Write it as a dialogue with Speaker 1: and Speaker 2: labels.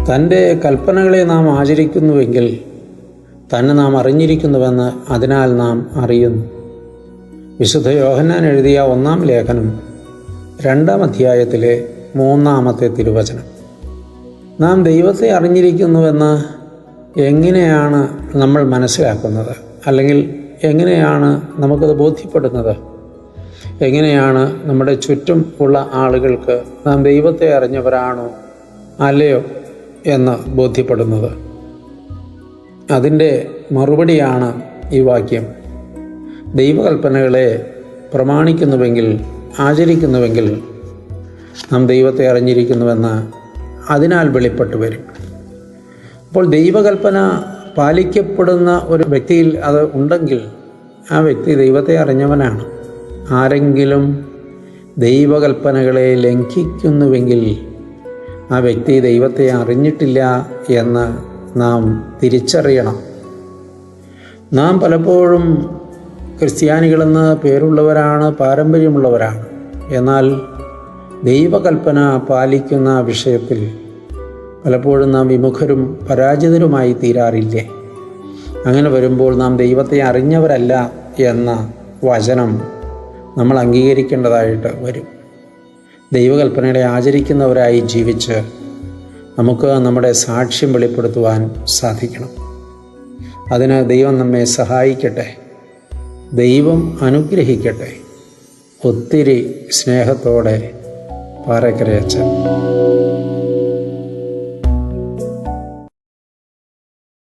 Speaker 1: തന്റെ കൽപ്പനകളെ നാം ആചരിക്കുന്നുവെങ്കിൽ തന്നെ നാം അറിഞ്ഞിരിക്കുന്നുവെന്ന് അതിനാൽ നാം അറിയുന്നു. വിശുദ്ധ യോഹന്നാൻ എഴുതിയ ഒന്നാം ലേഖനം രണ്ടാം അധ്യായത്തിലെ മൂന്നാമത്തെ തിരുവചനം. നാം ദൈവത്തെ അറിഞ്ഞിരിക്കുന്നുവെന്ന് എങ്ങനെയാണ് നമ്മൾ മനസ്സിലാക്കുന്നത്? അല്ലെങ്കിൽ എങ്ങനെയാണ് നമുക്കത് ബോധ്യപ്പെടുന്നത്? എങ്ങനെയാണ് നമ്മുടെ ചുറ്റും ഉള്ള ആളുകൾക്ക് നാം ദൈവത്തെ അറിഞ്ഞവരാണോ? അല്ലയോ? എന്ന് ബോധ്യപ്പെടുന്നത്. അതിന്റെ മറുപടിയാണ് ഈ വാക്യം. ദൈവകൽപ്പനകളെ പ്രമാണിക്കുന്നുവെങ്കിൽ ആചരിക്കുന്നുവെങ്കിൽ നാം ദൈവത്തെ അറിഞ്ഞിരിക്കുന്നുവെന്ന് അതിനാൽ വെളിപ്പെട്ടു വരും. അപ്പോൾ ദൈവകൽപ്പന പാലിക്കപ്പെടുന്ന ഒരു വ്യക്തിയിൽ അത് ഉണ്ടെങ്കിൽ ആ വ്യക്തി ദൈവത്തെ അറിഞ്ഞവനാണ്. ആരെങ്കിലും ദൈവകൽപ്പനകളെ ലംഘിക്കുന്നുവെങ്കിൽ ആ വ്യക്തി ദൈവത്തെ അറിഞ്ഞിട്ടില്ല എന്ന് നാം തിരിച്ചറിയണം. നാം പലപ്പോഴും ക്രിസ്ത്യാനികളെന്ന് പേരുള്ളവരാണ് പാരമ്പര്യമുള്ളവരാണ്. എന്നാൽ ദൈവകൽപ്പന പാലിക്കുന്ന വിഷയത്തിൽ പലപ്പോഴും നാം വിമുഖരും പരാജിതരുമായി തീരാറില്ലേ. അങ്ങനെ വരുമ്പോൾ നാം ദൈവത്തെ അറിഞ്ഞവരല്ല എന്ന വചനം നമ്മൾ അംഗീകരിക്കേണ്ടതായിട്ട് വരും. ദൈവകൽപ്പനകളെ ആചരിക്കുന്നവരായി ജീവിച്ച് നമുക്ക് നമ്മുടെ സാക്ഷ്യം വെളിപ്പെടുത്തുവാൻ സാധിക്കണം. അതിന് ദൈവം നമ്മെ സഹായിക്കട്ടെ. ദൈവം അനുഗ്രഹിക്കട്ടെ. ഒത്തിരി സ്നേഹത്തോടെ പാറക്കരയച്ചൻ